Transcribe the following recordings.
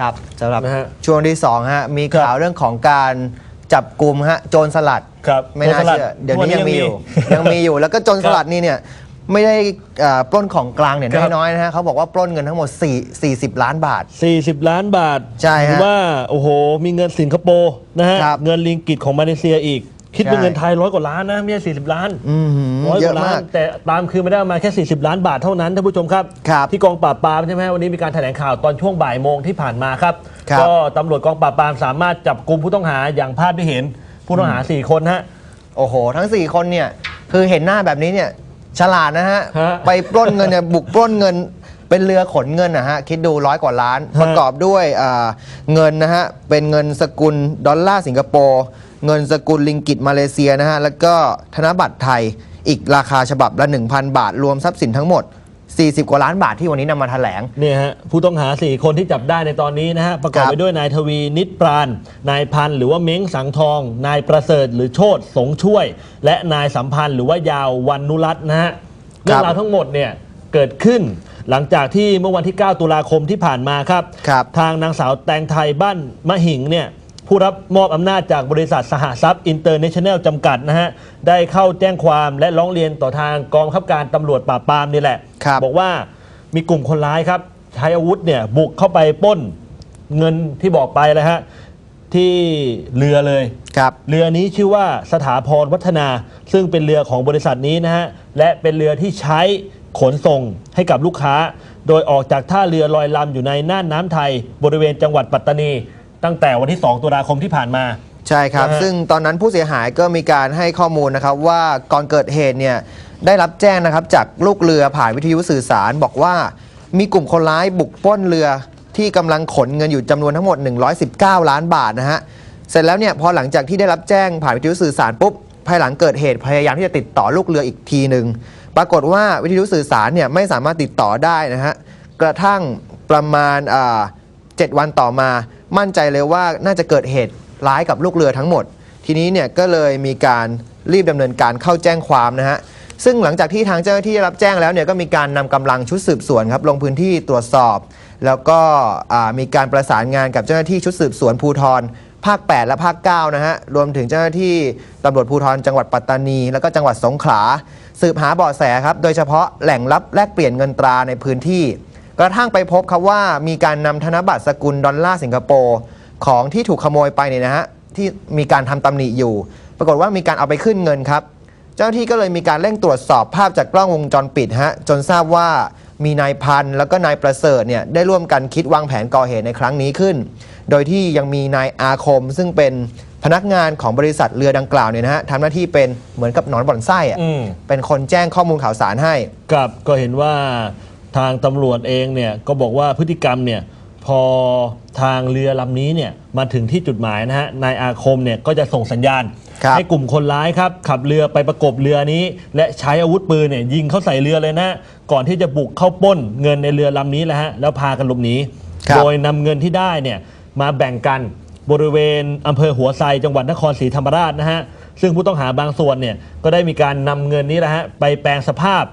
ครับสำหรับนะฮะช่วงที่2ฮะมีข่าวเรื่องของการจับกลุ่มฮะโจรสลัดครับไม่น่าโจรสลัดเชื่อเดี๋ยวนี้ยังมีอยู่วันนี้ยัยังงมีมีอยู่แล้วก็โจรสลัดนี่เนี่ยไม่ได้เอ่อปล้นของกลางเนี่ยครับ น้อยๆนะฮะเขาบอกว่าปล้นเงินทั้งหมด4 40 ล้านบาท 40 ล้านบาทใช่ฮะถือว่า โอ้โห มีเงินสิงคโปร์นะฮะ ครับ เงินลิงกิตของมาเลเซียอีก คิดเป็นใช่เงินไทยร้อยกว่าล้านนะไม่ใช่40ล้านอือหือร้อยเยกอะว่าล้ามานกแต่ตามคือไม่ได้มาแค่ 40 ล้านบาทเท่านั้นท่านผู้ชมครับครับ ที่กองปราบปรามใช่ไหมวันนี้มีการแถลงข่าวตอนช่วงบ่ายโมงที่ผ่านมาครับครับก็ตำรวจกองปราบปรามสามารถจับกลุ่มผู้ต้องหาอย่างภาพที่เห็นผู้ต้องหา 4 คนฮะโอ้โห ทั้ง 4 คนเนี่ยคือเห็นหน้าแบบนี้เนี่ยฉลาดนะฮะฮะไปปล้นเงินเนี่ยบุกปล้นเงินเป็นเรือขนเงินนะฮะ คิดดูร้อยกว่าล้านฮะประกอบด้วยอ่าเงินนะฮะ เป็นเงินสกุลดอลลาร์สิงคโปร์ เงินสกุลลิงกิตมาเลเซียนะฮะ แล้วก็ธนบัตรไทยอีกราคาฉบับละ 1,000 บาท รวมทรัพย์สินทั้งหมด 40 กว่าล้านบาทที่วันนี้นำมาแถลง เนี่ยฮะผู้ต้องหา 4 คนที่จับได้ในตอนนี้นะฮะ ประกอบครับ ไปด้วยนายทวีนิดปราณนายพันธ์หรือว่าเม้งสังทอง นายประเสริฐหรือโชตสงช่วย และนายสัมพันธ์หรือว่ายาววันนุรัตน์นะฮะเรื่องราวทั้งหมดเนี่ยเกิดขึ้น หลังจากที่เมื่อวันที่ 9 ตุลาคมที่ผ่านมาครับ ครับ ทางนางสาวแตงไทยบ้านมะหิงเนี่ย ผู้รับมอบอำนาจจากบริษัทสหทรัพย์อินเตอร์เนชั่นแนลจำกัดนะฮะ ได้เข้าแจ้งความและร้องเรียนต่อทางกองบังคับการตำรวจปราบปรามนี่แหละ ครับบอกว่ามีกลุ่มคนร้ายครับ ใช้อาวุธเนี่ยบุกเข้าไปปล้นเงินที่บอกไปเลยฮะ ที่เรือเลย ครับ เรือนี้ชื่อว่าสถาพรวัฒนา ซึ่งเป็นเรือของบริษัทนี้นะฮะ และเป็นเรือที่ใช้ขนส่งให้กับลูกค้า โดยออกจากท่าเรือลอยลำอยู่ในน่านน้ำไทย บริเวณจังหวัดปัตตานี ตั้งแต่วันที่ 2 ตุลาคมที่ผ่านมา ใช่ครับ นะฮะซึ่งตอนนั้นผู้เสียหายก็มีการให้ข้อมูลนะครับว่าก่อนเกิดเหตุเนี่ยได้รับแจ้งนะครับจากลูกเรือผ่านวิทยุสื่อสาร บอกว่ามีกลุ่มคนร้ายบุกปล้นเรือที่กำลังขนเงินอยู่จำนวนทั้งหมด 119 ล้านบาทนะฮะเสร็จแล้วเนี่ยพอหลังจากที่ได้รับแจ้งผ่านวิทยุสื่อสารปุ๊บภายหลังเกิดเหตุพยายามที่จะติดต่อลูกเรืออีกทีหนึ่งปรากฏว่าวิทยุสื่อสารเนี่ยไม่สามารถติดต่อได้นะฮะกระทั่งประมาณอ่า 7 วันต่อมา มั่นใจเลยว่าน่าจะเกิดเหตุร้ายกับลูกเรือทั้งหมด ทีนี้เนี่ยก็เลยมีการรีบดำเนินการเข้าแจ้งความนะฮะซึ่งหลังจากที่ทางเจ้าหน้าที่ได้รับแจ้งแล้วเนี่ยก็มีการนำกำลังชุดสืบสวนครับลงพื้นที่ตรวจสอบ แล้วก็อ่ามีการประสานงานกับเจ้าหน้าที่ชุดสืบสวนภูธรภาค 8 และภาค 9 นะฮะ รวมถึงเจ้าหน้าที่ตำรวจภูธรจังหวัดปัตตานี แล้วก็จังหวัดสงขลา สืบหาเบาะแสครับ โดยเฉพาะแหล่งลับแลกเปลี่ยนเงินตราในพื้นที่ กระทั่งไปพบครับว่ามีการนำธนบัตรสกุลดอลลาร์สิงคโปร์ของที่ถูกขโมยไปเนี่ยนะฮะที่มีการทำตำหนิอยู่ ปรากฏว่ามีการเอาไปขึ้นเงินครับ เจ้าหน้าที่ก็เลยมีการเร่งตรวจสอบภาพจากกล้องวงจรปิดฮะจนทราบว่ามีนายพันธ์แล้วก็นายประเสริฐเนี่ยได้ร่วมกันคิดวางแผนก่อเหตุในครั้งนี้ขึ้น โดยที่ยังมีนายอาคม ซึ่งเป็นพนักงานของบริษัทเรือดังกล่าวเนี่ยนะฮะทำหน้าที่เป็นเหมือนกับหนอนบ่อนไส้อะอืม เป็นคนแจ้งข้อมูลข่าวสารให้ ครับก็เห็นว่า ทางตำรวจเองเนี่ยก็บอกว่าพฤติกรรมเนี่ยพอทางเรือลำนี้เนี่ยมาถึงที่จุดหมายนะฮะนายอาคมเนี่ยก็จะส่งสัญญาณ ครับ ให้กลุ่มคนร้ายครับ ขับเรือไปประกบเรือนี้ และใช้อาวุธปืนเนี่ยยิงเข้าใส่เรือเลยนะก่อนที่จะบุกเข้าปล้นเงินในเรือลำนี้แหละฮะแล้วพากันหลบหนีครับ โดยนำเงินที่ได้เนี่ยมาแบ่งกันบริเวณอำเภอหัวไซจังหวัดนครศรีธรรมราชนะฮะซึ่งผู้ต้องหาบางส่วนเนี่ยก็ได้มีการนำเงินนี้แหละฮะไปแปลงสภาพ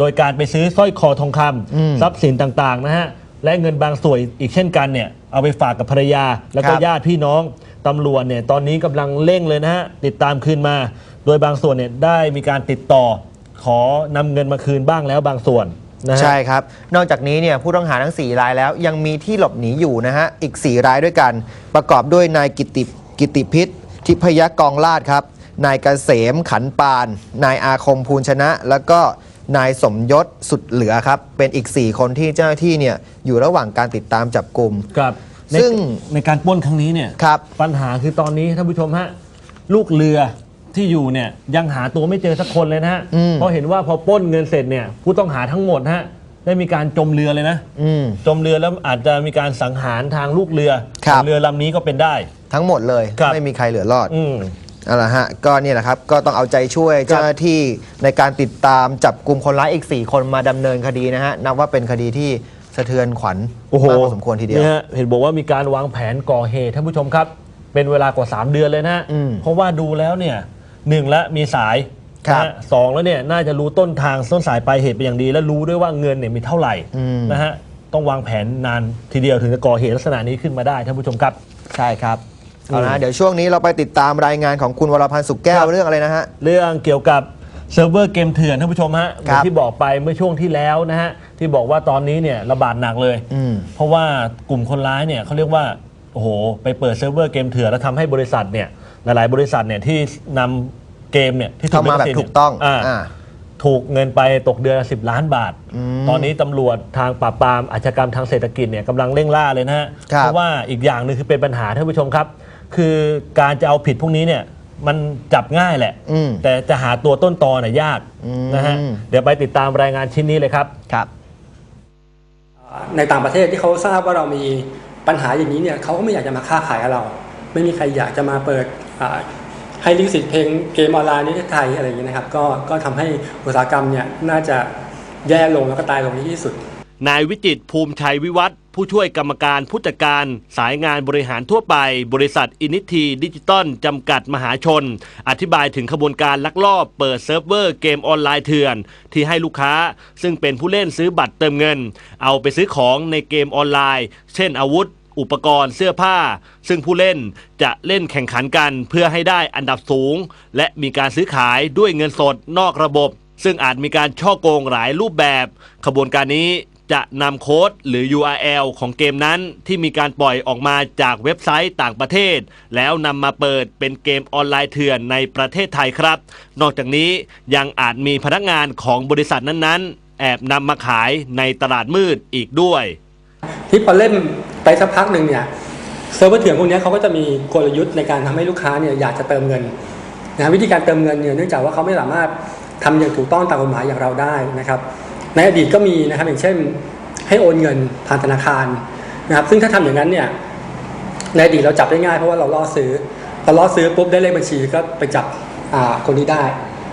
โดยการไปซื้อสร้อยคอทองคำอืมทรัพย์สินต่างๆนะฮะและเงินบางส่วนอีกเช่นกันเนี่ยเอาไปฝากกับภรรยา แล้วก็ครับญาติพี่น้องตำรวจเนี่ยตอนนี้กำลังเร่งเลยนะฮะติดตามคืนมา โดยบางส่วนเนี่ยได้มีการติดต่อ ขอนำเงินมาคืนบ้างแล้วบางส่วนนะฮะ ใช่ครับ นอกจากนี้เนี่ยผู้ต้องหาทั้ง 4 รายแล้วยังมีที่หลบหนีอยู่นะฮะ อีก 4 รายด้วยกัน ประกอบด้วยนายกิติกิติพิษทิพยกองลาดครับ นายเกษมขันปาน นายอาคมภูลชนะ แล้วก็ นายสมยศสุดเหลือครับ เป็นอีก 4 คนที่เจ้าหน้าที่เนี่ยอยู่ระหว่างการติดตามจับกลุ่ม ครับในซึ่ง ในการปล้นครั้งนี้เนี่ยครับ ปัญหาคือตอนนี้ท่านผู้ชมฮะลูกเรือที่อยู่เนี่ยยังหาตัวไม่เจอสักคนเลยนะฮะอืม เพราะเห็นว่าพอปล้นเงินเสร็จเนี่ยผู้ต้องหาทั้งหมดฮะได้มีการจมเรือเลยนะ อืม จมเรือแล้วอาจจะมีการสังหารทางลูกเรือครับของเรือลำนี้ก็เป็นได้ ทั้งหมดเลย ครับ ไม่มีใครเหลือรอด อืม เอาละฮะก็นี่แหละครับก็ต้องเอาใจช่วยเจ้าหน้าที่ในการติดตามจับกลุ่มคนร้ายอีก 4 คนมาดำเนินคดีนะฮะนับว่าเป็นคดีที่สะเทือนขวัญโอ้โหมากพอสมควรทีเดียว นี่ฮะเห็นบอกว่ามีการวางแผนก่อเหตุท่านผู้ชมครับ เป็นเวลากว่า 3 เดือนเลยนะฮะอืมเพราะว่าดูแล้วเนี่ยหนึ่งละมีสายครับ นะฮะสองแล้วเนี่ยน่าจะรู้ต้นทางต้นสายปลายเหตุเป็นอย่างดี และรู้ด้วยว่าเงินเนี่ยมีเท่าไหร่อืมนะฮะต้องวางแผนนานทีเดียวถึงจะก่อเหตุลักษณะนี้ขึ้นมาได้ท่านผู้ชมครับ ใช่ครับ เอาอืละมเดี๋ยวช่วงนี้เราไปติดตามรายงานของคุณวรพันธ์สุขแก้วครับเรื่องอะไรนะฮะ เรื่องเกี่ยวกับเซิร์ฟเวอร์เกมเถื่อนท่านผู้ชมฮะเหมือนครับที่บอกไปเมื่อช่วงที่แล้วนะฮะที่บอกว่าตอนนี้เนี่ยระบาดหนักเลย อืม เพราะว่ากลุ่มคนร้ายเนี่ยเขาเรียกว่าโอ้โหไปเปิดเซิร์ฟเวอร์เกมเถื่อนแล้วทำให้บริษัทเนี่ยหลายๆ บริษัทเนี่ยที่นำเกมเนี่ยที่เข้ามาแบบลิขสิทธิ์ถูกต้องอ่า อ่า ถูกเงินไปตกเดือนละ10 ล้านบาทอืมตอนนี้ตำรวจทางปราบปรามอาชญากรรมทางเศรษฐกิจเนี่ยกำลังเร่งล่าเลยนะฮะ ครับ เพราะว่าอีกอย่างหนึ่งคือเป็นปัญหาท่านผู้ชมครับ คือการจะเอาผิดพวกนี้เนี่ยมันจับง่ายแหละ อืม แต่จะหาตัวต้นตอเนี่ยยากอืมนะฮะ เดี๋ยวไปติดตามรายงานชิ้นนี้เลยครับ ครับ ในต่างประเทศที่เขาทราบว่าเรามีปัญหาอย่างนี้เนี่ยเขาก็ไม่อยากจะมาค้าขายกับเรา ไม่มีใครอยากจะมาเปิดอ่าให้ลิขสิทธิ์เพลงเกมออนไลน์ในประเทศไทยอะไรอย่างนี้ยนะครับ ก็ก็ทำให้อุตสาหกรรมเนี่ยน่าจะแย่ลงแล้วก็ตายลงในที่สุด นายวิจิตรภูมิชัยวิวัฒน์ ผู้ช่วยกรรมการผู้จัดการสายงานบริหารทั่วไป บริษัทอินิทีดิจิตอลจำกัดมหาชน อธิบายถึงขบวนการลักลอบเปิดเซิร์ฟเวอร์เกมออนไลน์เถื่อน ที่ให้ลูกค้า ซึ่งเป็นผู้เล่นซื้อบัตรเติมเงิน เอาไปซื้อของในเกมออนไลน์ เช่นอาวุธอุปกรณ์เสื้อผ้า ซึ่งผู้เล่นจะเล่นแข่งขันกันเพื่อให้ได้อันดับสูง และมีการซื้อขายด้วยเงินสดนอกระบบ ซึ่งอาจมีการช่อโกงหลายรูปแบบ ขบวนการนี้ จะนำโค้ดหรือ URL ของเกมนั้นที่มีการปล่อยออกมาจากเว็บไซต์ต่างประเทศ แล้วนำมาเปิดเป็นเกมออนไลน์เถื่อนในประเทศไทยครับ นอกจากนี้ยังอาจมีพนักงานของบริษัทนั้นๆ แอบนำมาขายในตลาดมืดอีกด้วย ที่พอเล่นไปสักพักหนึ่งเนี่ยเซิร์ฟเวอร์เถื่อนพวกนี้เขาก็จะมีกลยุทธ์ในการทำให้ลูกค้าเนี่ยอยากจะเติมเงินนะวิธีการเติมเงินเนี่ยเนื่องจากว่าเขาไม่สามารถทำอย่างถูกต้องตามกฎหมายอย่างเราได้นะครับ ในอดีตก็มีนะครับ อย่างเช่น ให้โอนเงินผ่านธนาคารนะครับ ซึ่งถ้าทำอย่างนั้นเนี่ยในอดีตเราจับได้ง่ายเพราะว่าเราล่อซื้อพอล่อซื้อปุ๊บได้เลขบัญชีก็ไปจับคนนี้ได้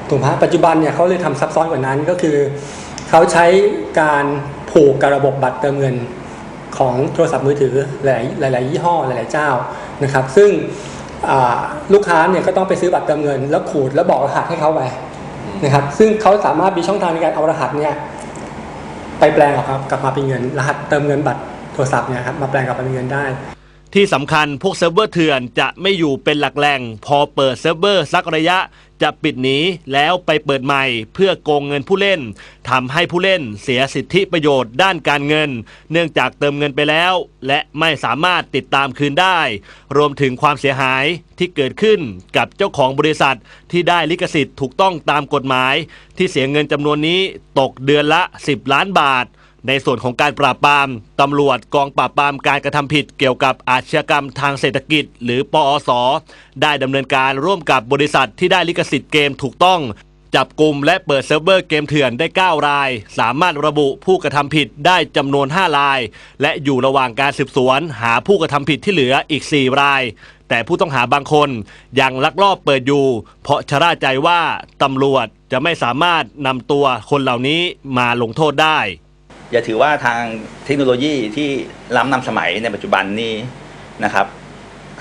ถูกไหมฮะปัจจุบันเนี่ยเขาเลยทำซับซ้อนกว่านั้นก็คือเขาใช้การผูกกับระบบบัตรเติมเงินของโทรศัพท์มือถือหลายหลายยี่ห้อหลายๆเจ้านะครับ ซึ่งลูกค้าเนี่ยก็ต้องไปซื้อบัตรเติมเงิน แล้วขูดแล้วบอกรหัสให้เขาไปนะครับ ซึ่งเขาสามารถมีช่องทางในการเอารหัสเนี่ย ไปแปลงออกครับกลับมาเป็นเงินรหัสเติมเงินบัตรโทรศัพท์เนี่ยครับมาแปลงกลับมาเป็นเงินได้ ที่สำคัญพวกเซิร์ฟเวอร์เถื่อนจะไม่อยู่เป็นหลักแหล่ง พอเปิดเซิร์ฟเวอร์สักระยะ จะปิดหนีแล้วไปเปิดใหม่เพื่อโกงเงินผู้เล่นทำให้ผู้เล่นเสียสิทธิประโยชน์ด้านการเงิน เนื่องจากเติมเงินไปแล้ว และไม่สามารถติดตามคืนได้ รวมถึงความเสียหายที่เกิดขึ้นกับเจ้าของบริษัทที่ได้ลิขสิทธิ์ถูกต้องตามกฎหมาย ที่เสียเงินจำนวนนี้ตกเดือนละ 10 ล้านบาท ในส่วนของการปราบปรามตำรวจกองปราบปรามการกระทำผิดเกี่ยวกับอาชญากรรมทางเศรษฐกิจ หรือปอส ได้ดำเนินการร่วมกับบริษัทที่ได้ลิขสิทธิ์เกมถูกต้อง จับกลุ่มและเปิดเซิร์ฟเวอร์เกมเถื่อนได้ 9 ราย สามารถระบุผู้กระทำผิดได้จำนวน 5 ราย และอยู่ระหว่างการสืบสวน หาผู้กระทำผิดที่เหลืออีก 4 รายแต่ผู้ต้องหาบางคนยังลักลอบเปิดอยู่ เพราะชะล่าใจว่าตำรวจจะไม่สามารถนำตัวคนเหล่านี้มาลงโทษได้ อย่าถือว่าทางเทคโนโลยีที่ล้ำนำสมัยในปัจจุบันนี้นะครับ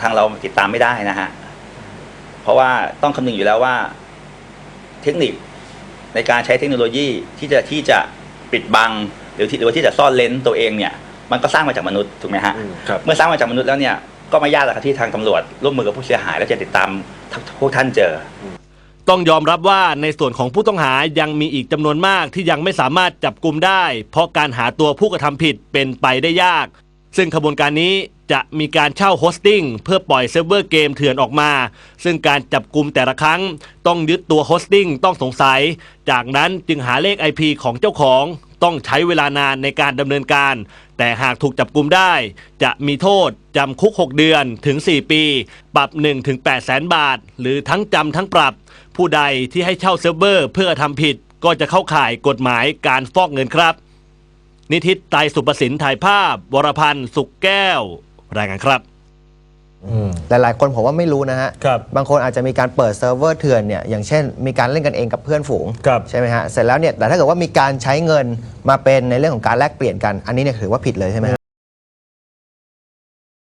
ทางเราติดตามไม่ได้นะฮะเพราะว่าต้องคำนึงอยู่แล้วว่าเทคนิคในการใช้เทคโนโลยีที่จะที่จะปิดบังหรือที่หรือว่าที่จะซ่อนเลนส์ตัวเองเนี่ย มันก็สร้างมาจากมนุษย์ถูกไหมฮะครับเมื่อสร้างมาจากมนุษย์แล้วเนี่ยก็ไม่ยากหรอกครับที่ทางตำรวจร่วมมือกับผู้เสียหาย และจะติดตามพวกท่านเจอ ต้องยอมรับว่าในส่วนของผู้ต้องหายังมีอีกจำนวนมากที่ยังไม่สามารถจับกลุ่มได้ เพราะการหาตัวผู้กระทำผิดเป็นไปได้ยาก ซึ่งขบวนการนี้จะมีการเช่าโฮสติ้งเพื่อปล่อยเซิร์ฟเวอร์เกมเถื่อนออกมา ซึ่งการจับกลุ่มแต่ละครั้ง ต้องยึดตัวโฮสติ้งต้องสงสัย จากนั้นจึงหาเลข IP ของเจ้าของ ต้องใช้เวลานานในการดำเนินการ แต่หากถูกจับกลุ่มได้ จะมีโทษจำคุก 6 เดือนถึง 4 ปี ปรับ 1-8ถึง8แสนบาท หรือทั้งจำทั้งปรับ ผู้ใดที่ให้เช่าเซิร์ฟเวอร์เพื่อทำผิดก็จะเข้าข่ายกฎหมายการฟอกเงินครับ นิทิตไตรสุประสินถ่ายภาพ วรพันธ์สุขแก้ว รายงานครับหลาย ๆ คนผมว่าไม่รู้นะฮะครับบางคนอาจจะมีการเปิดเซิร์ฟเวอร์เถื่อนเนี่ยอย่างเช่นมีการเล่นกันเองกับเพื่อนฝูงครับใช่ไหมฮะเสร็จแล้วเนี่ยแต่ถ้าเกิดว่ามีการใช้เงินมาเป็นในเรื่องของการแลกเปลี่ยนกัน อันนี้เนี่ยถือว่าผิดเลยใช่ไหมฮะ